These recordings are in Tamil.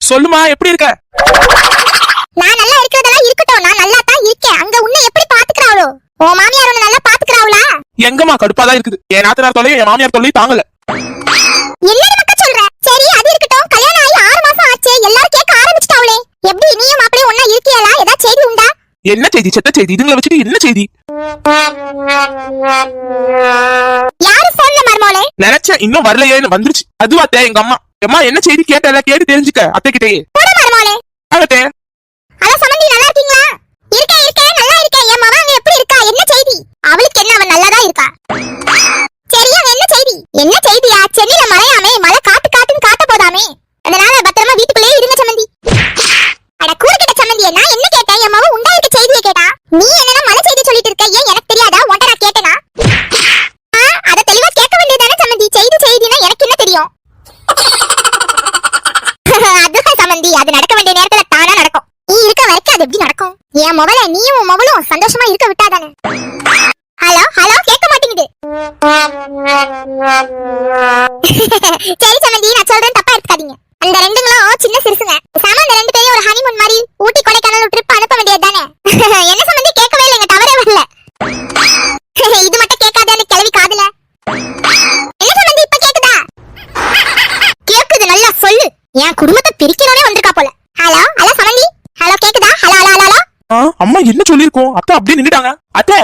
சொல்லுமா எப்படி இருக்க? நான் நல்லா இருக்கிறதெல்லாம் இருக்கட்டும் நான் நல்லா தான் இருக்கேன். அங்க உன்னை எப்படி பாத்துக்கறாளோ உன் மாமியார் உன்னை நல்லா பாத்துக்கறாளா எங்கம்மா கடுப்பா தான் இருக்குது. என் நாத்தனார் தொல்லையும் என் மாமியார் தொல்லையும் தாங்கல. என்னது மக்கா சொல்ற? சரி அது இருக்கட்டும். கல்யாணம் ஆகி ஆறு மாசம் ஆச்சு. எல்லாரும் கேட்க ஆரம்பிச்சிட்டாங்களே. எப்படி நீயும் மாப்பிளையும் ஒண்ணா இருக்கியலா ஏதாவது செய்தி உண்டா? என்ன செய்தி? செத்த செய்தி? இதுங்களை வச்சுட்டு என்ன செய்தி? யாரு போன்ல மர்மோளே நினைச்சேன் இன்னும் வரலையேன்னு வந்துருச்சு. அதுவா அத்தை எங்க அம்மா? அம்மா என்ன செய்தி கேட்டல கேட்டு தெரிஞ்சுக்க அத்தை கிட்டயே போடு மர்மோளே அத்தே அத சம்பந்தி நல்லா இருக்கீங்களா இருக்கேன் இருக்கேன் நல்லா இருக்கேன் என் மவ அங்க எப்படி இருக்கா என்ன செய்தி அவளுக்கு என்ன அவன் நல்லாதான் இருக்கா சரி அவன் என்ன செய்தி என்ன செய்தியா சென்னையில மழையாமே மழை காத்து காத்துன்னு காட்ட போதாமே அதனால பத்திரமா வீட்டுக்குள்ளேயே இருங்க சம்பந்தி அட கூறுகிட்ட சம்பந்தி நான் என்ன கேட்டேன் என் மவ உண்டா இருக்க செய்தியை கேட்டா நீ என்னன்னா மழை செய்தி சொல்லிட்டு இருக்க ஏன் எனக்கு தெரியாதா உன்ட்ட நான் கேட்டேனா ஆ அத தெளிவா கேட்க வேண்டியதானே சம்பந்தி செய்தி செய்தினா எனக்கு என்ன தெரியும் அதுதான் சம்பந்தி அது நடக்க வேண்டிய நேரத்துல தானா நடக்கும் நீ இருக்க வரைக்கும் அது எப்படி நடக்கும்? என் மொபைல நீயும் உன் மொபைலும் சந்தோஷமா இருக்க விட்டாதானே? ஹலோ ஹலோ கேட்க மாட்டேங்குது. சரி சமந்தி நான் சொல்றேன் தப்பா எடுத்துக்காதீங்க. அந்த ரெண்டுங்களும் சின்ன சிறுசுங்க. சாம அந்த ரெண்டு பேரும் ஒரு ஹனிமூன் மாதிரி ஊட்டி கொடைக்கானல் ட்ரிப் அனுப்ப வேண்டியது தானே என்ன சம்பந்தி கேட்கவே இல்லைங்க தவறே வரல. இது மட்டும் கேட்காதான்னு கிளவி காதுல. என்ன சம்பந்தி இப்ப கேக்குதா? கேக்குது நல்லா சொல்லு. என் குடும்ப பிரிக்கணும்னே வந்திருக்கா போல ஹலோ ஹலோ சமந்தி ஹலோ கேக்குதா ஹலோ ஹலோ ஹலோ ஹலோ ஆ, அம்மா என்ன சொல்லிருக்கோம் அத்தை அப்படியே நின்னுட்டாங்க. அத்தை.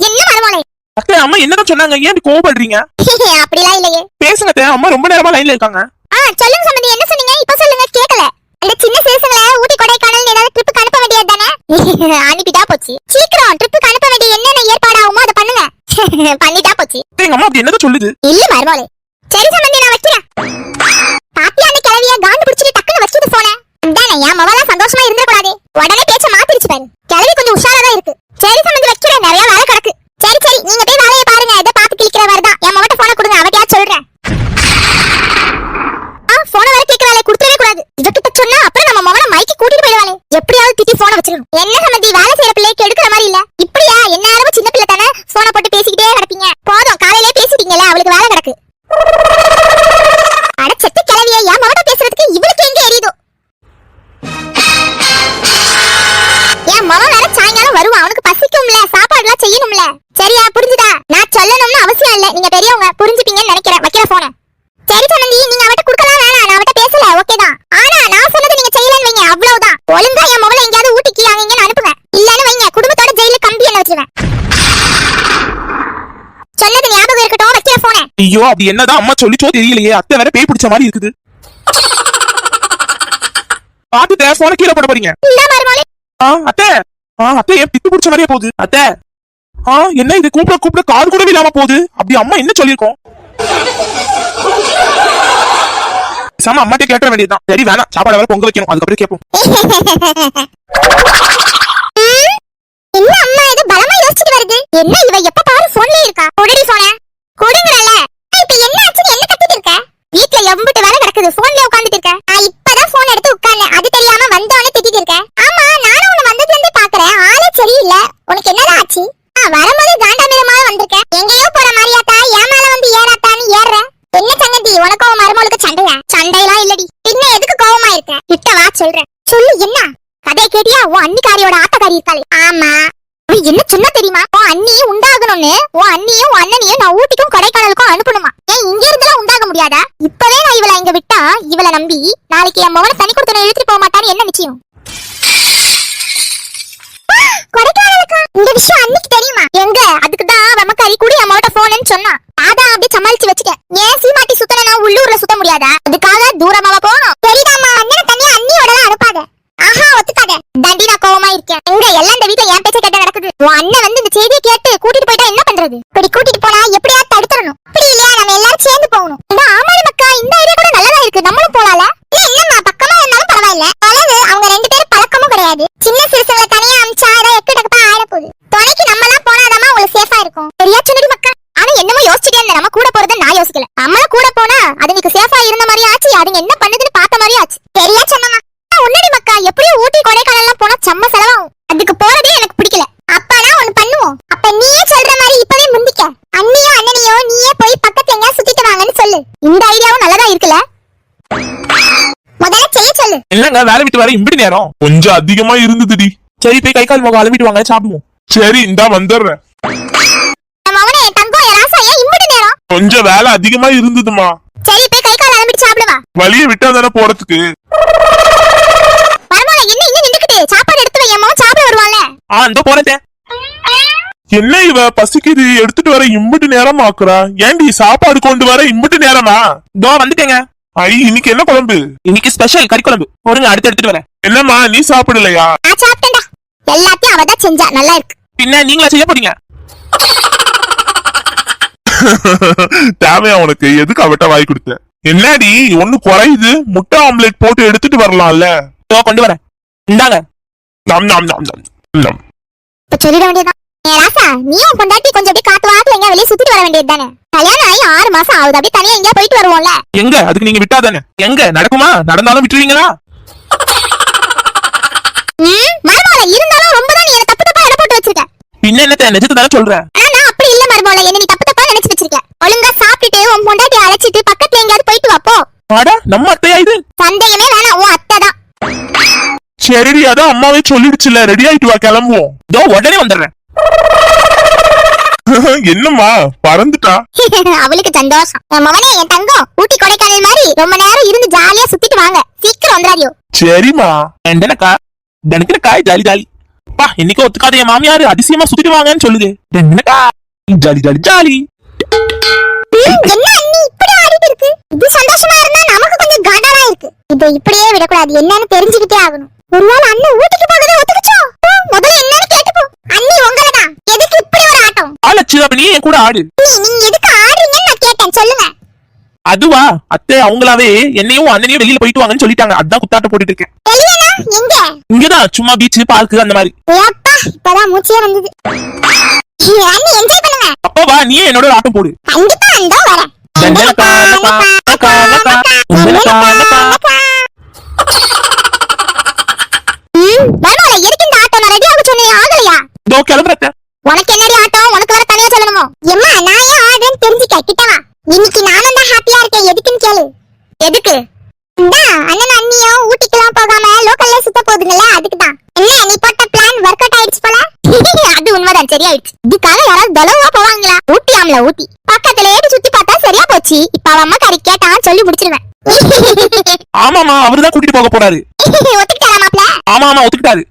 என்ன மருமோளே அத்தை அம்மா என்னதான் சொன்னாங்க? ஏன் இப்படி கோவப்படுறீங்க? அப்படிலாம் இல்லையே. பேசுங்க அத்தை. அம்மா ரொம்ப நேரமா லைன்ல இருக்காங்க. ஆ சொல்லுங்க சம்பந்தி. என்ன சொன்னீங்க? இப்ப சொல்லுங்க. கேக்கல. அந்த சின்ன சிறுசுங்களை ஊட்டி கொடைக்கானல் ஏதாவது ட்ரிப்புக்கு அனுப்ப வேண்டியது தானே? அனுப்பிட்டா போச்சு. சீக்கிரம் ட்ரிப்புக்கு அனுப்ப வேண்டிய என்னென்ன ஏற்பாடு ஆகுமோ அதை பண்ணுங்க. பண்ணிட்டா போச்சு. எங்க அம்மா அப்படி என்னதான் சொல்லுது? இல்ல மருமோளே சரி சம்பந்தி நான் வைக்கிறேன். பாத்தியா அந்த கிளவிய காண்டு பிடிச்சிட்டு டக்குன்னு வச்சுட்டு போனேன். அதானே என் மவளா சந்தோஷமா இருந்திர கூடாது. உடனே பேச்ச மாத்திருச்சு பாரு. கிளவி கொஞ்சம் உஷாரா தான் இருக்கு. சரி சம்பந்தி வைக்கிறேன் நிறைய வேலை கிடக்கு. சரி சரி நீங்க போய் வேலையை பாருங்க. இதை பார்த்து கிளிக்கிற வரதான் என் மகிட்ட போன கொடுங்க. அவட்டியா சொல்றேன். ஆ போன வர கேட்க வேலையை கொடுத்துடவே கூடாது. இவகிட்ட சொன்னா அப்புறம் நம்ம மகனை மைக்கு கூட்டிட்டு போயிடுவாளே. எப்படியாவது திட்டி போன வச்சிருக்கணும் என்ன சம்பந்தி வேலை இல்ல நீங்க பெரியவங்க புரிஞ்சுப்பீங்கன்னு நினைக்கிறேன். வைக்கிற போன சரி சமந்தி நீங்க அவட்ட குடுக்கலாம் வேணாம். நான் அவட்ட பேசல ஓகே தான். ஆனா நான் சொன்னது நீங்க செய்யலன்னு வைங்க அவ்வளவுதான். ஒழுங்கா என் மவளை எங்கேயாவது ஊட்டிக்கு அங்க இங்கன்னு அனுப்புங்க. இல்லன்னு வைங்க குடும்பத்தோட ஜெயில கம்பி என்ன வச்சிருவேன். சொன்னது ஞாபகம் இருக்கட்டும் வைக்கிற போன ஐயோ அப்படி என்னதான் அம்மா சொல்லிச்சோ தெரியலையே. அத்தை வேற பேய் பிடிச்ச மாதிரி இருக்குது. பாத்துட்ட போன கீழே போட போறீங்க. அத்தை. ஆ அத்தை ஏன் பித்து பிடிச்ச மாதிரியே போகுது. அத்தை. ஆ என்ன இது? கூப்பிட கூப்பிட காது கூட இல்லாம போகுது. அப்படி அம்மா என்ன சொல்லிருக்கோம் சாம அம்மாட்ட கேட்ட வேண்டியதுதான். சரி வேணாம். சாப்பாடு வேற பொங்க வைக்கணும். அதுக்கப்புறம் கேட்போம். ம், என்ன அம்மா இது? பலமா யோசிச்சுட்டு வருது. என்ன இவ எப்ப பாரு போன்ல இருக்கா? கொடடி போன கொடுங்கறல இப்ப என்ன ஆச்சுன்னு என்ன கத்திட்டு இருக்க? வீட்ல எம்புட்டு வேலை கிடக்குது. போன்ல உட்கார்ந்துட்டு இருக்க நான் இப்பதான் போன் எடுத்து உட்கார்ந்தேன் அது தெரியாம வந்தவனே திட்டிட்டு இருக்க ஆமா நானும் உன்னை வந்ததுல இருந்து பாக்குறேன் ஆளே சரியில்லை உனக்கு என்னடா ஆச்சு ஆ, வரும்போது காண்டாமிரமா வந்திருக்கேன் எங்கேயோ போற மாதிரியாத்தா என் மேல வந்து ஏறாத்தான்னு ஏற என்ன சங்கதி உனக்கும் உன் மருமகளுக்கு சண்டையா? சண்டையெல்லாம் இல்லடி. பின்ன எதுக்கு கோவமா இருக்க கிட்ட வா சொல்றேன். சொல்லு என்ன? கதை கேட்டியா? உன் அன்னிக்காரியோட ஆத்தக்காரி இருக்காளே. ஆமா. என்ன சொன்ன தெரியுமா? உன் அண்ணி உண்டாகணும்னு. உன் அண்ணியும் உன் அண்ணனையும் நான் ஊட்டிக்கும் கொடைக்கானலுக்கும் அனுப்பணுமா? ஏன் இங்க இருந்தெல்லாம் உண்டாக முடியாதா? இப்பவே நான் இவளை இங்க விட்டா இவளை நம்பி நாளைக்கு என் மகனை தனி கொடுத்தன இழுத்துட்டு போக மாட்டான்னு என்ன நிச்சயம்? இந்த விஷயம் அன்னைக்கு அண்ணன் வந்து இந்த செய்தியை கேட்டு கூட்டிட்டு போயிட்டா என்ன பண்றது? இப்படி கூட்டிட்டு போனா எப்படியா தடுத்துறணும் அப்படி இல்லையா? நம்ம எல்லாரும் சேர்ந்து போகணும். ஆமா மக்கா இந்த ஐடியா கூட நல்லதா இருக்கு. நம்மளும் போலால இல்ல பக்கமா இருந்தாலும் பரவாயில்ல. வளவு அவங்க ரெண்டு பேரும் பழக்கமும் கிடையாது. சின்ன சிறுசுங்களை தனியா அமிச்சா ஏதாவது எக்கட்டக்கப்பா ஆயிட போகுது துணைக்கு நம்ம எல்லாம் போனாதாமா உங்களுக்கு சேஃபா இருக்கும். சரியா சின்னடி மக்கா. ஆனா என்னமோ யோசிச்சுட்டே இருந்தேன் நம்ம கூட போறதை நான் யோசிக்கல. நம்மளும் கூட போனா அது அதுங்களுக்கு சேஃபா இருந்த மாதிரி ஆச்சு. அதுங்க என்ன பண்ண இந்த ஐடியாவும் நல்லதா இருக்குல்ல? முதல்ல செய்ய சொல்லு. இல்லங்க வேலை விட்டு வர இப்படி நேரம். கொஞ்சம் அதிகமா இருந்ததுடி. சரி போய் கை கால் முகம் அலம்பிட்டு வாங்க. சாப்பிடுவோம். சரி இந்தா வந்துடுறேன். மவனே கொஞ்சம் வேலை அதிகமா இருந்ததுமா சரி போய் கை கால் அலம்பிட்டு சாப்பிடு வழிய வழியை விட்டா தானே போறதுக்கு. பரவாயில்ல என்ன இன்னும் நின்னுக்கிட்டு? சாப்பாடு எடுத்து வையம்மா சாப்பிட வருவாள்ல ஆ இந்த போறதே என்ன இவ? பசிக்குது. எடுத்துட்டு வர இம்புட்டு நேரம் ஆக்குறா. ஏன்டி சாப்பாடு கொண்டு வர இம்புட்டு நேரமா? இதோ வந்துட்டேங்க. ஐ இன்னைக்கு என்ன குழம்பு? இன்னைக்கு ஸ்பெஷல் கறி குழம்பு. பொறுங்க அடுத்து எடுத்துட்டு வரேன். என்னம்மா நீ சாப்பிடலையா? நான் சாப்பிட்டேன்டா. எல்லாத்தையும் அவ தான் செஞ்சா. நல்லா இருக்கு. பின்ன நீங்களா செய்ய போறீங்க? தேவையா உனக்கு? எதுக்கு அவட்ட வாய் கொடுத்த? என்னடி ஒண்ணு குறையுது. முட்டை ஆம்லெட் போட்டு எடுத்துட்டு வரலாம்ல. இதோ கொண்டு வரேன். இந்தாங்க. நம் நம் நம் நம் நம். இப்ப சொல்லிட வேண்டியதுதான். நீயும் பொண்டாட்டி கொஞ்சம் அப்படியே காத்து வாக்குல எங்க வெளியே சுத்திட்டு வர வேண்டியது தானே? கல்யாணம் ஆகி ஆறு மாசம் ஆகுது அப்படியே தனியா எங்கேயா போயிட்டு வருவோம்ல? எங்க? அதுக்கு நீங்க விட்டா தானே? எங்க? நடக்குமா? நடந்தாலும் விட்டுருவீங்களா? மருமகள இருந்தாலும் ரொம்ப தான் நீ என்ன தப்பு தப்பா எடை போட்டு வச்சிருக்க. பின்ன என்னத்த நிஜத்தை தானே சொல்றேன் ஆனா அப்படி இல்ல மருமகள என்ன நீ தப்பு தப்பா நினைச்சு வச்சிருக்க. ஒழுங்கா சாப்பிட்டுட்டு உன் பொண்டாட்டி அழைச்சிட்டு பக்கத்துல எங்கேயாவது போயிட்டு வா போ. அடா நம்ம அத்தையா இது? சந்தேகமே வேணாம் உன் அத்தை தான். சரிடி அதான் அம்மாவே சொல்லிடுச்சுல. ரெடி ஆயிட்டு வா கிளம்புவோம். இதோ உடனே வந்துடுறேன். என்னம்மா பறந்துட்டா? அவளுக்கு சந்தோஷம். என் மவனே என் தங்கம் ஊட்டி கொடைக்கானல் மாதிரி ரொம்ப நேரம் இருந்து ஜாலியா சுத்திட்டு வாங்க. சீக்கிரம் வந்துடாதியோ. சரிம்மா. என்னக்கா தனக்கு? காய் ஜாலி ஜாலி பா இன்னைக்கு ஒத்துக்காத என் மாமியாரு அதிசயமா சுத்திட்டு வாங்கன்னு சொல்லுது. என்னக்கா ஜாலி ஜாலி ஜாலி என்ன அண்ணி இப்படி ஆடிட்டு இருக்கு? இது சந்தோஷமா இருந்தா நமக்கு கொஞ்சம் கனரா இருக்கு. இதை இப்படியே விடக்கூடாது. என்னன்னு தெரிஞ்சுக்கிட்டே ஆகணும். ஒருவேளை அண்ணன் ஊட்டிக்கு போகவே ஒத்துக்குச்சோ? முதல்ல என்னன்னு கேட்டுப்போம் அண்ணி இப்படி ஆலச்சு அப்ப நீ என் கூட ஆடு. நீ நீங்க எதுக்கு ஆடுறீங்கன்னு நான் கேட்டேன். சொல்லுங்க. அதுவா? அத்தை அவங்களாவே என்னையும் அண்ணனையும் வெளியில போயிட்டு வாங்கன்னு சொல்லிட்டாங்க. அதான் குத்தாட்ட போட்டுட்டு இருக்கேன் வெளியனா எங்க? இங்கதான் சும்மா பீச் பார்க்கு அந்த மாதிரி. ஏப்பா இப்பதான் மூச்சே வந்தது. அண்ணி என்ஜாய் பண்ணுங்க. அப்பா வா நீ என்னோட ஆட்டம் போடு. கண்டிப்பா அந்தோ வரேன் தண்டனக்கா, நக்கா, நக்கா, நக்கா, தண்டனக்கா, நக்கா. ம், மருமகளே, எதுக்கு இந்த ஆட்டம் நான் ரெடி ஆக சொன்னேன் ஆகலையா இதோ கிளம்புறத்த உனக்கு என்னடி ஆட்டம் உனக்கு வர தனியா சொல்லணுமோ எம்மா நான் ஏன் ஆடுறேன்னு தெரிஞ்சுக்க கிட்டவா இன்னைக்கு நானும் தான் ஹாப்பியா இருக்கேன் எதுக்குன்னு கேளு எதுக்கு இந்தா அண்ணன் அண்ணியும் ஊட்டிக்கெல்லாம் போகாம லோக்கல்ல சுத்த போகுதுங்கல்ல அதுக்கு தான் என்ன நீ போட்ட பிளான் ஒர்க் அவுட் ஆயிடுச்சு போல அது உண்மைதான் சரியாயிடுச்சு இதுக்காக யாராவது தொலைவா போவாங்களா ஆம்ல ஊட்டி. பக்கத்துலயே சுத்தி பார்த்தா சரியா போச்சு. இப்ப அவன் அம்மா கறி கேட்டான்னு சொல்லி முடிச்சிருவேன். ஆமாமா அவருதான் கூட்டிட்டு போக போறாரு. ஒத்துக்கிட்டாரா மாப்ள ஆமா ஆமா ஒத்துக்கிட்டாரு.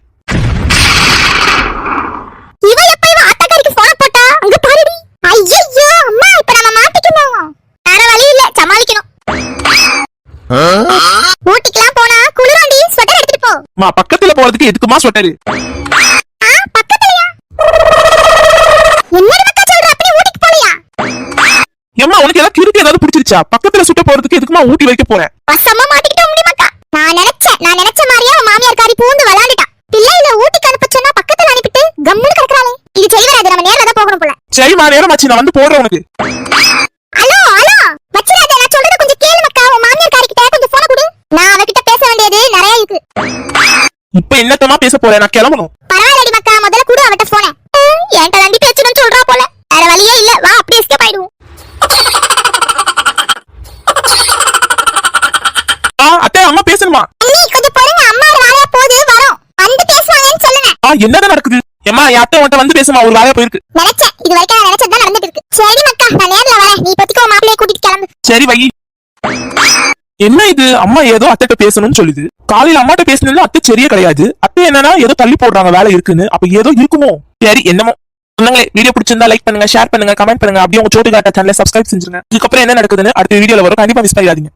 இவ எப்ப இவ ஆட்டக்காரிக்கு போன போட்டா? அங்க பாருடி. ஐயோ அம்மா இப்ப நம்ம மாட்டிக்கணும் வேற வழி இல்ல சமாளிக்கணும். ஊட்டிக்கெல்லாம் போனா குளிராண்டி ஸ்வெட்டர் எடுத்துட்டு போ. மா பக்கத்துல போறதுக்கு எதுக்குமா ஸ்வெட்டரு பிடிச்சிருச்சா பக்கத்துல சுட்ட போறதுக்கு எதுக்குமா ஊட்டி வைக்க போறேன்? வசமா மாட்டிக்கிட்ட முடி மக்கா நான் நினைச்சேன் நான் நினைச்ச மாதிரியே அவன் மாமியார் காரி பூந்து விளையாண்டுட்டா பிள்ளையில ஊட்டிக்கு அனுப்ப சொன்னா பக்கத்துல அனுப்பிட்டு கம்முன்னு கிடக்குறாளே. இது சரி வராது நம்ம நேர்ல தான் போகணும் போல. சரிம்மா நேரம் ஆச்சு நான் வந்து போடுறேன் உனக்கு. Hello hello. வச்சிராத நான் சொல்றத கொஞ்சம் கேளு மக்கா. உன் மாமியார் காரிக்கிட்ட கொஞ்சம் போன கொடு. நான் அவகிட்ட பேச வேண்டியது நிறைய இருக்கு. இப்ப என்னத்தமா பேச போறேன்? நான் கிளம்பணும். பரவாயில்லடி வந்து பேசுவாங்கன்னு சொல்லுங்க. ஆ என்னதான் நடக்குது? ஏம்மா என் அத்தை உன்ட்ட வந்து பேசுமா? ஒரு வேலையா போயிருக்கு. நினைச்சேன். இது வரைக்கும் நான் நினைச்சது தான் நடந்துட்டு இருக்கு. சரி மக்கா நான் நேர்ல வரேன். நீ இப்போதைக்கு உன் மாப்பிள்ளைய கூட்டிட்டு கிளம்பு. சரி வை. என்ன இது? அம்மா ஏதோ அத்தைட்ட பேசணும்னு சொல்லுது. காலையில அம்மாட்ட பேசணும்னு அத்தை சரியே கிடையாது. அத்தை என்னன்னா ஏதோ தள்ளி போடுறாங்க வேலை இருக்குன்னு. அப்ப ஏதோ இருக்குமோ? சரி என்னமோ. சொன்னாங்களே வீடியோ பிடிச்சிருந்தா லைக் பண்ணுங்க ஷேர் பண்ணுங்க கமெண்ட் பண்ணுங்க. அப்படியே உங்க சோட்டு காட்ட சேனலை சப்ஸ்கிரைப் செஞ்சுருங்க. இதுக்கப்புறம் என்ன நடக்குதுன்னு அடுத்த வீடியோல வரும். கண்டிப்பா மிஸ் பண்ணிடாதீங்க.